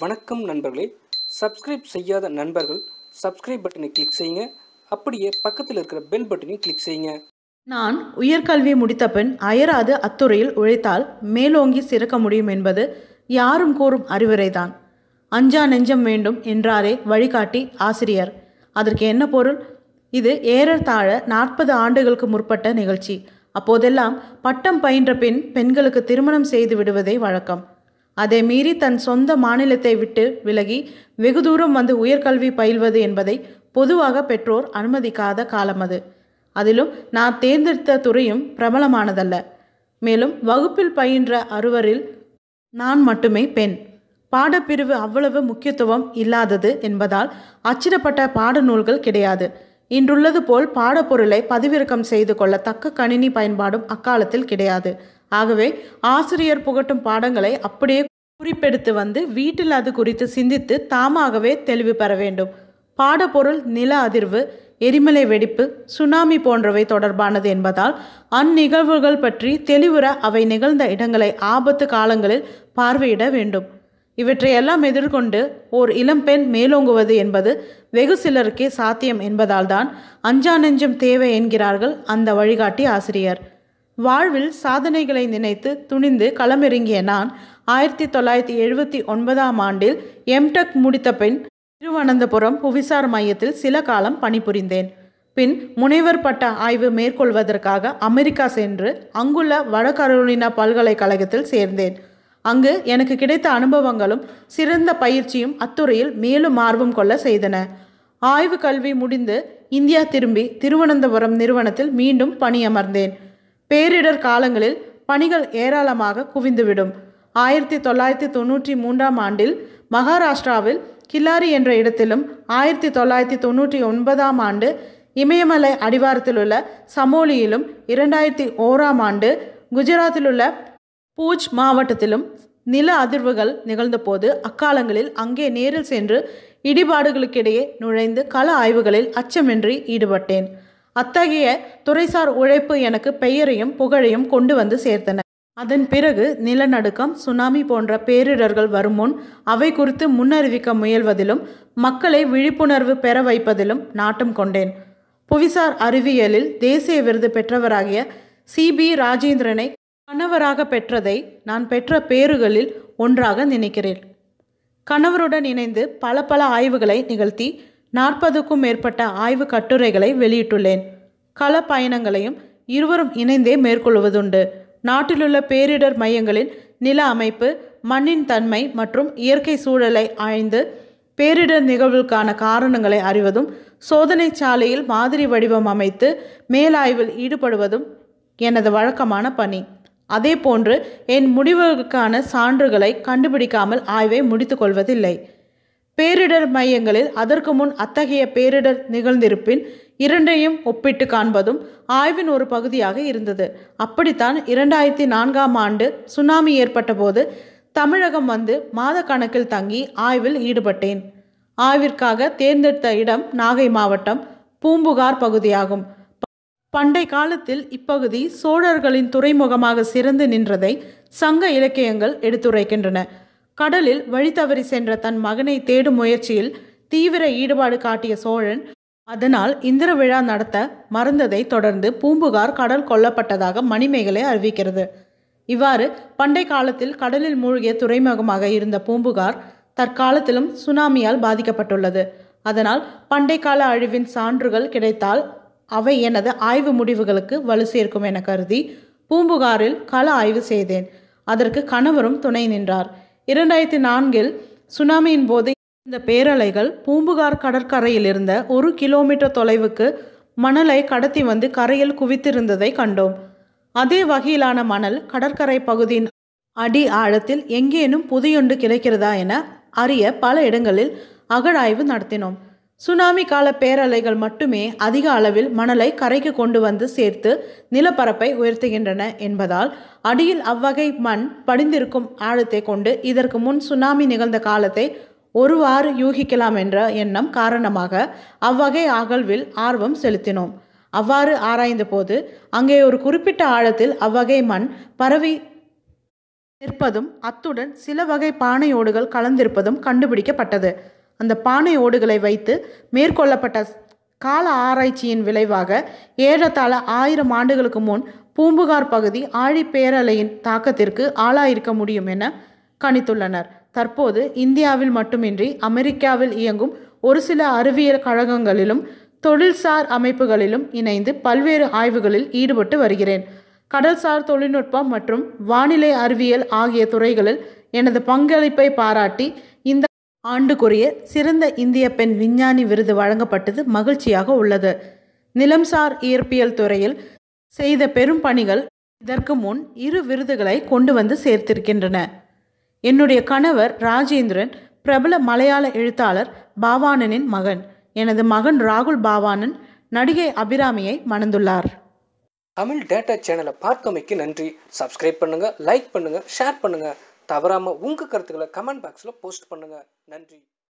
வணக்கம் நண்பர்களே. சப்ஸ்கிரைப் செய்யாத நண்பர்கள் சப்ஸ்கிரைப் பட்டனை கிளிக் செய்யுங்க. அப்படியே பக்கத்தில் இருக்கிற பெல் பட்டனையும் கிளிக் செய்யுங்க. நான் உயர்கல்வி முடித்த பின் அயராது அத்துறையில் உழைத்தால் மேலோங்கி சிறக்க முடியும் என்பது யாரும் கூறும் அறிவுரைதான். அஞ்சா நெஞ்சம் வேண்டும் என்றாரே வழிகாட்டி ஆசிரியர். அதற்கு என்ன பொருள்? இது ஏறத்தாழ நாற்பது ஆண்டுகளுக்கு முற்பட்ட நிகழ்ச்சி. அப்போதெல்லாம் பட்டம் பயின்ற பின் பெண்களுக்கு திருமணம் செய்து விடுவதே வழக்கம். அதை மீறி தன் சொந்த மாநிலத்தை விட்டு விலகி வெகு தூரம் வந்து உயர்கல்வி பயில்வது என்பதை பொதுவாக பெற்றோர் அனுமதிக்காத காலம் அது. அதிலும் நான் தேர்ந்தெடுத்த துறையும் பிரபலமானதல்ல. மேலும் வகுப்பில் பயின்ற அறுவரில் நான் மட்டுமே பெண். பாடப்பிரிவு அவ்வளவு முக்கியத்துவம் இல்லாதது என்பதால் அச்சிடப்பட்ட பாடநூல்கள் கிடையாது. இன்றுள்ளது போல் பாடப்பொருளை பதிவிறக்கம் செய்து கொள்ள தக்க கணினி பயன்பாடும் அக்காலத்தில் கிடையாது. ஆகவே ஆசிரியர் புகட்டும் பாடங்களை அப்படியே குறிப்பெடுத்து வந்து வீட்டில் அது குறித்து சிந்தித்து தாமாகவே தெளிவு பெற வேண்டும். பாடப்பொருள் நில அதிர்வு எரிமலை வெடிப்பு சுனாமி போன்றவை தொடர்பானது என்பதால் அந்நிகழ்வுகள் பற்றி தெளிவுற அவை நிகழ்ந்த இடங்களை ஆபத்து காலங்களில் பார்வையிட வேண்டும். இவற்றையெல்லாம் எதிர்கொண்டு ஓர் இளம்பெண் மேலோங்குவது என்பது வெகு சிலருக்கே சாத்தியம் என்பதால்தான் அஞ்சா நெஞ்சம் தேவை என்கிறார்கள் அந்த வழிகாட்டி ஆசிரியர். வாழ்வில் சாதனைகளை நினைத்து துணிந்து களமிறங்கிய நான் ஆயிரத்தி தொள்ளாயிரத்தி எழுபத்தி ஒன்பதாம் ஆண்டில் எம்டெக் முடித்த பின் திருவனந்தபுரம் புவிசார் மையத்தில் சில காலம் பணிபுரிந்தேன். பின் முனைவர் பட்ட ஆய்வு மேற்கொள்வதற்காக அமெரிக்கா சென்று அங்குள்ள வடகரோலினா பல்கலைக்கழகத்தில் சேர்ந்தேன். அங்கு எனக்கு கிடைத்த அனுபவங்களும் சிறந்த பயிற்சியும் அத்துறையில் மேலும் ஆர்வம் கொள்ள செய்தன. ஆய்வு கல்வி முடிந்து இந்தியா திரும்பி திருவனந்தபுரம் நிறுவனத்தில் மீண்டும் பணியமர்ந்தேன். பேரிடர் காலங்களில் பணிகள் ஏராளமாக குவிந்துவிடும். ஆயிரத்தி தொள்ளாயிரத்தி தொண்ணூற்றி மூன்றாம் ஆண்டில் மகாராஷ்டிராவில் கில்லாரி என்ற இடத்திலும் ஆயிரத்தி தொள்ளாயிரத்தி தொண்ணூற்றி ஒன்பதாம் ஆண்டு இமயமலை அடிவாரத்திலுள்ள சமோலியிலும் இரண்டாயிரத்தி ஓராம் ஆண்டு குஜராத்திலுள்ள பூஜ் மாவட்டத்திலும் நில அதிர்வுகள் நிகழ்ந்தபோது அக்காலங்களில் அங்கே நேரில் சென்று இடிபாடுகளுக்கிடையே நுழைந்து கள ஆய்வுகளில் அச்சமின்றி ஈடுபட்டேன். அத்தகைய துறைசார் உழைப்பு எனக்கு பெயரையும் புகழையும் கொண்டு வந்து சேர்த்தன. அதன் பிறகு நிலநடுக்கம் சுனாமி போன்ற பேரிடர்கள் வரும் முன் அவை குறித்து முன்னறிவிக்க முயல்வதிலும் மக்களை விழிப்புணர்வு பெற வைப்பதிலும் நாட்டம் கொண்டேன். புவிசார் அறிவியலில் தேசிய விருது பெற்றவராகிய சி. பி. ராஜேந்திரனை கணவராக பெற்றதை நான் பெற்ற பேறுகளில் ஒன்றாக நினைக்கிறேன். கணவருடன் இணைந்து பல பல ஆய்வுகளை நிகழ்த்தி நாற்பதுக்கும் மேற்பட்ட ஆய்வு கட்டுரைகளை வெளியிட்டுள்ளேன். கள பயணங்களையும் இருவரும் இணைந்தே மேற்கொள்வதுண்டு. நாட்டிலுள்ள பேரிடர் மையங்களின் நில அமைப்பு மண்ணின் தன்மை மற்றும் இயற்கை சூழலை ஆய்ந்து பேரிடர் நிகழ்வுக்கான காரணங்களை அறிவதும் சோதனை சாலையில் மாதிரி வடிவம் அமைத்து மேலாய்வில் ஈடுபடுவதும் எனது வழக்கமான பணி. அதேபோன்று என் முடிவுகளுக்கான சான்றுகளை கண்டுபிடிக்காமல் ஆய்வை முடித்துக்கொள்வதில்லை பேரிடர் மையங்களில் அதற்கு முன் அத்தகைய பேரிடர் நிகழ்ந்திருப்பின் இரண்டையும் ஒப்பிட்டு காண்பதும் ஆய்வின் ஒரு பகுதியாக இருந்தது. அப்படித்தான் இரண்டாயிரத்தி நான்காம் ஆண்டு சுனாமி ஏற்பட்டபோது தமிழகம் வந்து மாத கணக்கில் தங்கி ஆய்வில் ஈடுபட்டேன். ஆய்விற்காக தேர்ந்தெடுத்த இடம் நாகை மாவட்டம் பூம்புகார் பகுதியாகும். பண்டை காலத்தில் இப்பகுதி சோழர்களின் துறைமுகமாக சிறந்து நின்றதை சங்க இலக்கியங்கள் எடுத்துரைக்கின்றன. கடலில் வழி தவறி சென்ற தன் மகனை தேடும் முயற்சியில் தீவிர ஈடுபாடு காட்டிய சோழன் அதனால் இந்திர விழா நடத்த மறந்ததை தொடர்ந்து பூம்புகார் கடல் கொல்லப்பட்டதாக மணிமேகலை அறிவிக்கிறது. இவ்வாறு பண்டை காலத்தில் கடலில் மூழ்கிய துறைமுகமாக இருந்த பூம்புகார் தற்காலத்திலும் சுனாமியால் பாதிக்கப்பட்டுள்ளது. அதனால் பண்டை கால அழிவின் சான்றுகள் கிடைத்தால் அவை எனது ஆய்வு முடிவுகளுக்கு வலு சேர்க்கும் என கருதி பூம்புகாரில் கள ஆய்வு செய்தேன். அதற்கு கணவரும் துணை நின்றார். இரண்டாயிரத்தி நான்கில் சுனாமியின் போது இந்த பேரலைகள் பூம்புகார் கடற்கரையில் இருந்த ஒரு கிலோமீட்டர் தொலைவுக்கு மணலை கடத்தி வந்து கரையில் குவித்திருந்ததை கண்டோம். அதே வகையிலான மணல் கடற்கரை பகுதியின் அடி ஆழத்தில் எங்கேனும் புதையொன்று கிடைக்கிறதா என அறிய பல இடங்களில் அகழாய்வு நடத்தினோம். சுனாமி கால பேரலைகள் மட்டுமே அதிக அளவில் மணலை கரைக்கு கொண்டு வந்து சேர்த்து நிலப்பரப்பை உயர்த்துகின்றன என்பதால் அடியில் அவ்வகை மண் படிந்திருக்கும் ஆழத்தை கொண்டு இதற்கு முன் சுனாமி நிகழ்ந்த காலத்தை ஒருவாறு யூகிக்கலாம் என்ற எண்ணம் காரணமாக அவ்வகை அகழ்வில் ஆர்வம் செலுத்தினோம். அவ்வாறு ஆராய்ந்த போது அங்கே ஒரு குறிப்பிட்ட ஆழத்தில் அவ்வகை மண் பரவி நிற்பதும் அத்துடன் சில வகை பானை ஓடுகள் கலந்திருப்பதும் கண்டுபிடிக்கப்பட்டது. அந்த பானை ஓடுகளை வைத்து மேற்கொள்ளப்பட்ட கால ஆராய்ச்சியின் விளைவாக ஏறத்தாழ ஆயிரம் ஆண்டுகளுக்கு முன் பூம்புகார் பகுதி ஆழிப்பேரலையின் தாக்கத்திற்கு ஆளாயிருக்க முடியும் என கணித்துள்ளனர். தற்போது இந்தியாவில் மட்டுமின்றி அமெரிக்காவில் இயங்கும் ஒரு சில அறிவியல் கழகங்களிலும் தொழில்சார் அமைப்புகளிலும் இணைந்து பல்வேறு ஆய்வுகளில் ஈடுபட்டு வருகிறேன். கடல்சார் தொழில்நுட்பம் மற்றும் வானிலை அறிவியல் ஆகிய துறைகளில் எனது பங்களிப்பை பாராட்டி இந்த ஆண்டுக்குரிய சிறந்த இந்திய பெண் விஞ்ஞானி விருது வழங்கப்பட்டது மகிழ்ச்சியாக உள்ளது. நிலம்சார் இயற்பியல் துறையில் செய்த பெரும் பணிகள் இதற்கு முன் இரு விருதுகளை கொண்டு வந்து சேர்த்திருக்கின்றன. என்னுடைய கணவர் ராஜேந்திரன் பிரபல மலையாள எழுத்தாளர் பாவானனின் மகன். எனது மகன் ராகுல் பாவானன் நடிகை அபிராமியை மணந்துள்ளார். தமிழ் டேட்டா சேனலை பார்க்கமைக்கு நன்றி. சப்ஸ்கிரைப் பண்ணுங்க லைக் பண்ணுங்க ஷேர் பண்ணுங்க. தவறாம உங்க கருத்துக்களை கமெண்ட் பாக்ஸ்ல போஸ்ட் பண்ணுங்க. நன்றி.